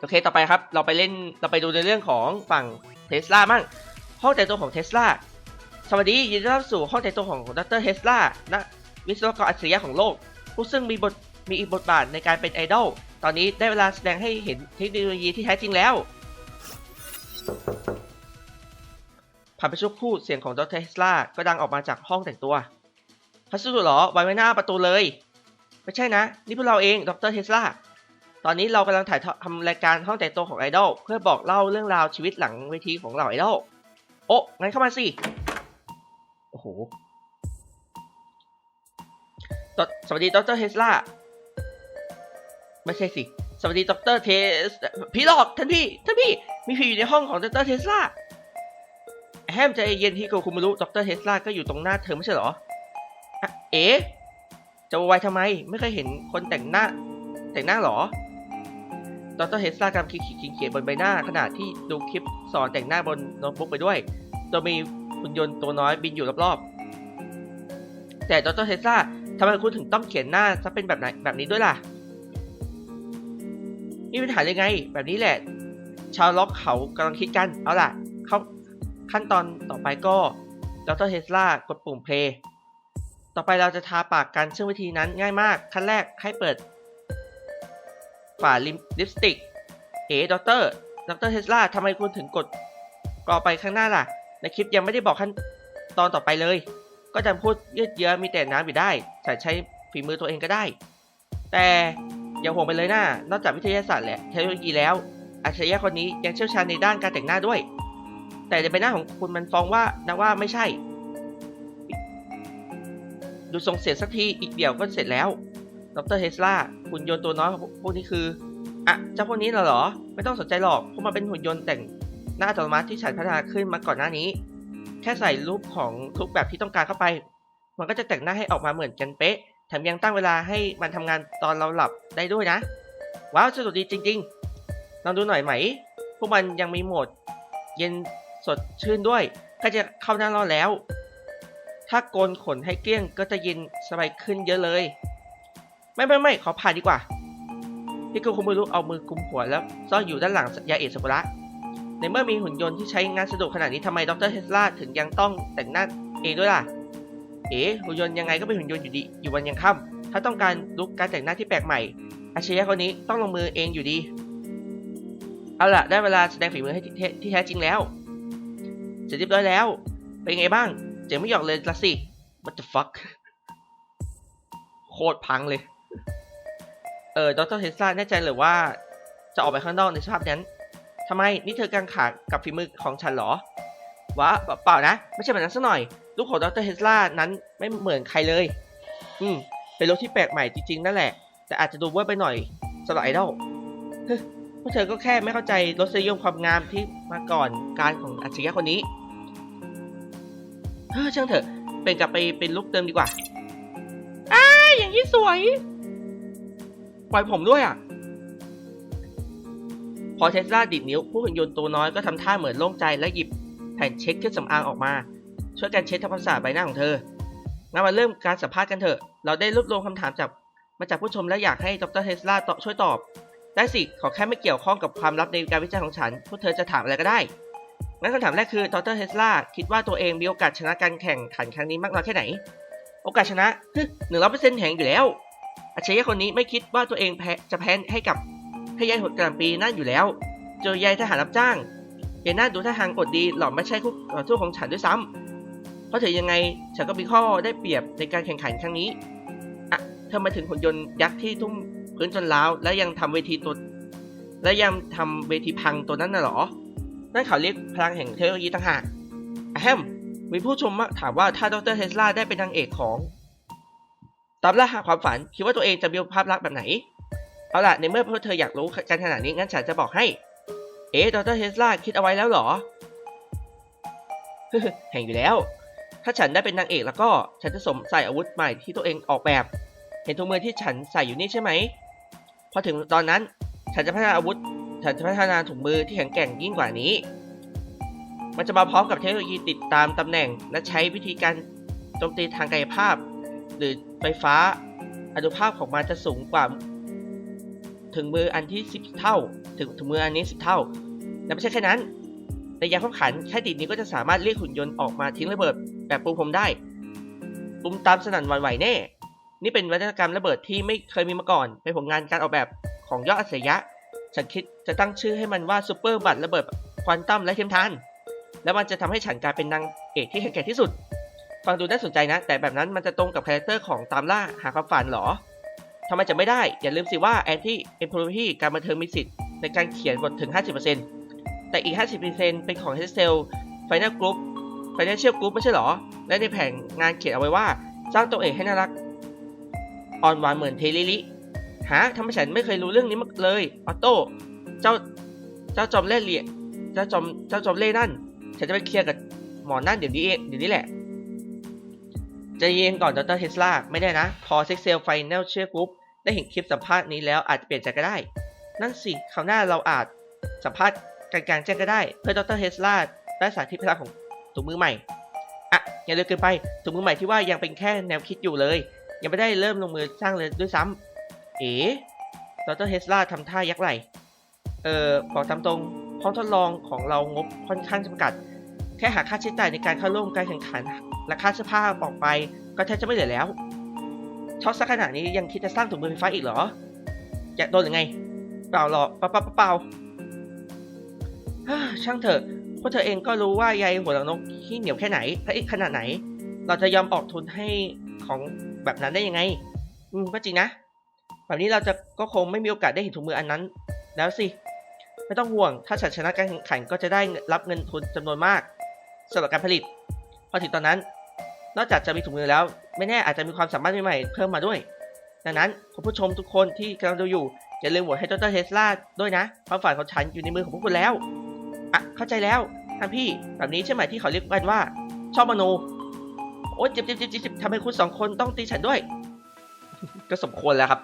โอเค ต่อไปครับ เราไปเล่น เราไปดูในเรื่องของฝั่งเทสลามั่ง ห้องแต่งตัวของเทสลา สวัสดี ยินดีต้อนรับสู่ห้องแต่งตัวของดรเทสลานะวิศวกรอัจฉริยะของโลก ผู้ซึ่งมีบท มีอีกบทบาทในการเป็นไอดอล ตอนนี้ได้เวลาแสดงให้เห็นเทคโนโลยีที่แท้จริงแล้ว ผ่านไปชั่วครู่เสียงของดรเทสลา ก็ดังออกมาจากห้องแต่งตัว พัสดุหรอไว้ไว้หน้าประตูเลย ไม่ใช่นะ นี่พวกเราเอง ดรเทสลา ตอนนี้เรากำลังถ่ายทำรายการห้องแต่งตัวของไอดอลเพื่อบอกเล่าเรื่องราวชีวิตหลังเวทีของเหล่าไอดอลโอ้งั้นเข้ามาสิ โอ้โหสวัสดีดรเทสลาไม่ใช่สิ สวัสดีดรเทสพี่หลอกท่านพี่ ท่านพี่ มีผีอยู่ในห้องของดรเทสลาแฮมใจเย็นที่โกคุมารุดรเทสลาก็อยู่ตรงหน้าเธอไม่ใช่หรอ เอ๋จะวายทำไม ไม่เคยเห็นคนแต่งหน้า แต่งหน้าหรอ ดรเทสลากำลังขีดขีดเขียนบนใบหน้าขณะที่ดูคลิปสอนแต่งหน้าบนโน้ตบุ๊กไปด้วยโดยมีหุ่นยนต์ตัวน้อยบินอยู่รอบๆ แต่ดรเทสลาทำไมคุณถึงต้องเขียนหน้าซะเป็นแบบไหนแบบนี้ด้วยล่ะมีปัญหายังไง แบบนี้แหละ ชาวล็อกเขากำลังคิดกัน เอาล่ะเขาขั้นตอนต่อไปก็ดรเทสลากดปุ่ม play ต่อไปเราจะทาปากกันซึ่งวิธีนั้นง่ายมาก ขั้นแรกให้เปิด ฝาลิมลิปสติก เอ๋ด็อกเตอร์ด็อกเตอร์เทสลาทำไมคุณถึงกดกรอไปข้างหน้าล่ะ ในคลิปยังไม่ได้บอกขั้นตอนต่อไปเลย ก็จะพูดยืดเยื้อมีแต่น้ำอยู่ได้แต่ใช้ฝีมือตัวเองก็ได้ แต่อย่าห่วงไปเลยนะนอกจากวิทยาศาสตร์และเทคโนโลยีแล้วอัจฉริยะคนนี้ยังเชี่ยวชาญในด้านการแต่งหน้าด้วย แต่ในใบหน้าของคุณมันฟ้องว่านะว่าไม่ใช่ ดูทรงเสร็จสักทีอีกเดียวก็เสร็จแล้ว ดรเทสลาหุ่นยนต์ตัวน้อยพวกนี้คืออะเจ้าพวกนี้เหรอ ไม่ต้องสนใจหรอกพวกมันเป็นหุ่นยนต์แต่งหน้าอัตโนมัติที่ฉันพัฒนาขึ้นมาก่อนหน้านี้ แค่ใส่รูปของทุกแบบที่ต้องการเข้าไป มันก็จะแต่งหน้าให้ออกมาเหมือนกันเป๊ะ แถมยังตั้งเวลาให้มันทำงานตอนเราหลับได้ด้วยนะ ว้าวสนุกดีจริงๆลองดูหน่อยไหม พวกมันยังมีโหมด เย็นสดชื่นด้วยก็จะเข้าหน้าร้อนแล้ว ถ้าโกนขนให้เกลี้ยงก็จะเย็นสบายขึ้นเยอะเลย ไม่ไม่ไม่ขอผ่านดีกว่าพี่กูคุไม่รู้เอามือกุมหัวแล้วซ่อนอยู่ด้านหลังยาเอะสกุระในเมื่อมีหุ่นยนต์ที่ใช้งานสะดวกขนาดนี้ทำไมดรเทสลาถึงยังต้องแต่งหน้าเองด้วยล่ะ เอ๋หุ่นยนต์ยังไงก็เป็นหุ่นยนต์อยู่ดีอยู่วันยังค่ำถ้าต้องการลุกการแต่งหน้าที่แปลกใหม่อาชญะคนนี้ต้องลงมือเองอยู่ดี เอาล่ะ ได้เวลาแสดงฝีมือให้ที่ที่แท้จริงแล้ว เสร็จเรียบร้อยแล้ว เป็นไงบ้าง เจ๋งไม่หยอกเลยละสิ what the fuck โคตรพังเลย เออดรเทสลาแน่ใจเลยว่า จะออกไปข้างนอกในสภาพนั้นทำไมนี่เธอกังขากับฝีมือของฉันเหรอวะเปล่านะ ไม่ใช่แบบนั้นซะหน่อย ลูกของดรเทสลานั้นไม่เหมือนใครเลย อืม เป็นรถที่แปลกใหม่จริงๆนั่นแหละ แต่อาจจะดูเวอร์ไปหน่อยสำหรับไอดอลเฮ้พวกเธอก็แค่ไม่เข้าใจรสนิยมความงามที่มาก่อนการของอัจฉริยะคนนี้เฮ้ยช่างเถอะ เป็นกลับไปเป็นลุคเดิมดีกว่าอ้าอย่างนี้สวย ปล่อยผมด้วยอะ พอเทสลาดิดนิ้วผู้หุ่นยนต์ตัวน้อยก็ทำท่าเหมือนโล่งใจและหยิบแผ่นเช็ดเครื่องสำอางออกมา ช่วยกันเช็ดทำความสะอาดใบหน้าของเธองั้นมาเริ่มการสัมภาษณ์กันเถอะ เราได้รวบรวมคำถามจากมาจากผู้ชมและอยากให้ดรเทสลาตอบช่วยตอบ ได้สิ ขอแค่ไม่เกี่ยวข้องกับความลับในการวิจัยของฉัน พวกเธอจะถามอะไรก็ได้ งั้นคำถามแรกคือดรเทสลาคิดว่าตัวเองมีโอกาสชนะการแข่งขันครั้งนี้มากน้อยแค่ไหน โอกาสชนะหนึ่งร้อยเปอร์เซ็นต์แห่งอยู่แล้ว อาชญะคนนี้ไม่คิดว่าตัวเองแพ้จะแพ้ให้กับให้ยายหดกลางปีนั่นอยู่แล้ว เจอยายทหารรับจ้างยายน่าดูท่าทางกดดีหล่อไม่ใช่คู่ต่อสู้ของฉันด้วยซ้ำเพราะถือยังไงฉันก็มีข้อได้เปรียบในการแข่งขันครั้งนี้อะเธอมาถึงหุ่นยนต์ยักษ์ที่ทุ่มพื้นจนร้าว และยังทำเวทีตัวและยังทำเวทีพังตัวนั้นน่ะหรอ นั่นเขาเรียกพลังแห่งเทคโนโลยีต่างหากแฮมมีผู้ชมมาถามว่าถ้าดรเทสลาได้เป็นนางเอกของ ตามล่าหาความฝันคิดว่าตัวเองจะมีภาพลักษณ์แบบไหน เอาล่ะในเมื่อพวกเธออยากรู้กันขนาดนี้งั้นฉันจะบอกให้ เอ๊ะดรเทสลาคิดเอาไว้แล้วเหรอแห่งอยู่แล้ว ถ้าฉันได้เป็นนางเอกแล้วก็ฉันจะสวมใส่อาวุธใหม่ที่ตัวเองออกแบบ เห็นถุงมือที่ฉันใส่อยู่นี่ใช่ไหมพอถึงตอนนั้นฉันจะพัฒนาอาวุธ ฉันจะพัฒนาถุงมือที่แข็งแกร่งยิ่งกว่านี้ มันจะมาพร้อมกับเทคโนโลยีติดตามตำแหน่ง และใช้วิธีการโจมตีทางกายภาพ หรือไฟฟ้า อนุภาพของมันจะสูงกว่า ถึงมืออันที่สิบเท่า ถึงถึงมืออันนี้สิบเท่า และไม่ใช่แค่นั้น ในยามขับขันแค่ติดนี้ก็จะสามารถเรียกหุ่นยนต์ออกมาทิ้งระเบิดแบบปูพรมได้ปุมตามสนั่นวันไหวแน่ นี่เป็นวัฒนกรรมระเบิดที่ไม่เคยมีมาก่อน เป็นผลงานการออกแบบของยอดอัจฉริยะ ฉันคิดจะตั้งชื่อให้มันว่าซูเปอร์บัตระเบิดควอนตัมและเทียมทาน แล้วมันจะทำให้ฉันกลายเป็นนางเอกที่แข็งแกร่งที่สุด ฟังดูน่าสนใจนะ แต่แบบนั้นมันจะตรงกับคาแรคเตอร์ของตามล่าหาความฝันเหรอทำไมจะไม่ได้ อย่าลืมสิว่าแอนที่เอ็มโพลที่การบันเทิงมีสิทธิ์ในการเขียนบทถึง 50%แต่อีก 50%เป็นของเฮสเซลไฟแนลกรุ๊ปไฟแนลเชียลกรุ๊ปไม่ใช่เหรอ และในแผนงานเขียนเอาไว้ว่า สร้างตัวเอกให้น่ารักอ่อนหวานเหมือนเทลิลิหาทำไมฉันไม่เคยรู้เรื่องนี้มาเลย ออโต้ เจ้า เจ้าจอมเล่ห์เหลี่ยเจ้าจอม เจ้าจอมเล่ห์นั่น ฉันจะไปเคลียร์กับหมอนั่นเดี๋ยวนี้เอง เดี๋ยวนี้แหละ จะเย็นก่อนดรเทสลาไม่ได้นะ พอเซ็กเซลไฟแนลเชียร์กรุ๊ปได้เห็นคลิปสัมภาษณ์นี้แล้วอาจจะเปลี่ยนใจก็ได้ นั่นสิคราวหน้าเราอาจสัมภาษณ์กันกลางแจ้งก็ได้ เพื่อดรเทสลาได้สาธิตพลังของถุงมือใหม่อะอย่าเร็วเกินไปถุงมือใหม่ที่ว่ายังเป็นแค่แนวคิดอยู่เลย ยังไม่ได้เริ่มลงมือสร้างเลยด้วยซ้ำเอ๋ดรเทสลาทำท่ายักไหลเอ่อบอกตามตรงห้องทดลองของเรางบค่อนข้างจำกัด แค่หาค่าใช้จ่ายในการเข้าร่วมการแข่งขัน และค่าเสื้อผ้าออกไป ก็แทบจะไม่เหลือแล้วช็อกสักขนาดนี้ยังคิดจะสร้างถุงมือไฟฟ้าอีกเหรออยากโดนหรือไง เปล่าหรอกเปล่าเปล่าเปล่าช่างเถอะพวกเธอเองก็รู้ว่ายายหัวหลังนกที่เหนียวแค่ไหนและอีกขนาดไหน เราจะยอมออกทุนให้ของแบบนั้นได้ยังไง อืมก็จริงนะ แบบนี้เราจะก็คงไม่มีโอกาสได้เห็นถุงมืออันนั้น แล้วสิ ไม่ต้องห่วง ถ้าฉันชนะการแข่งขันก็จะได้รับเงินทุนจำนวนมาก สำหรับการผลิต พอถึงตอนนั้น นอกจากจะมีถุงมือแล้ว ไม่แน่อาจจะมีความสามารถใหม่ๆเพิ่มมาด้วย ดังนั้นคุณผู้ชมทุกคนที่กำลังดูอยู่อย่าลืมโหวตให้ดรเทสลาด้วยนะความฝันของฉันอยู่ในมือของพวกคุณแล้วอะเข้าใจแล้วท่านพี่แบบนี้ใช่ไหมที่เขาเรียกกันว่า ชอบมโนโอ๊ยเจ็บเจ็บเจ็บเจ็บทำไมคุณสองคนต้องตีฉันด้วย ก็สมควรแล้วครับ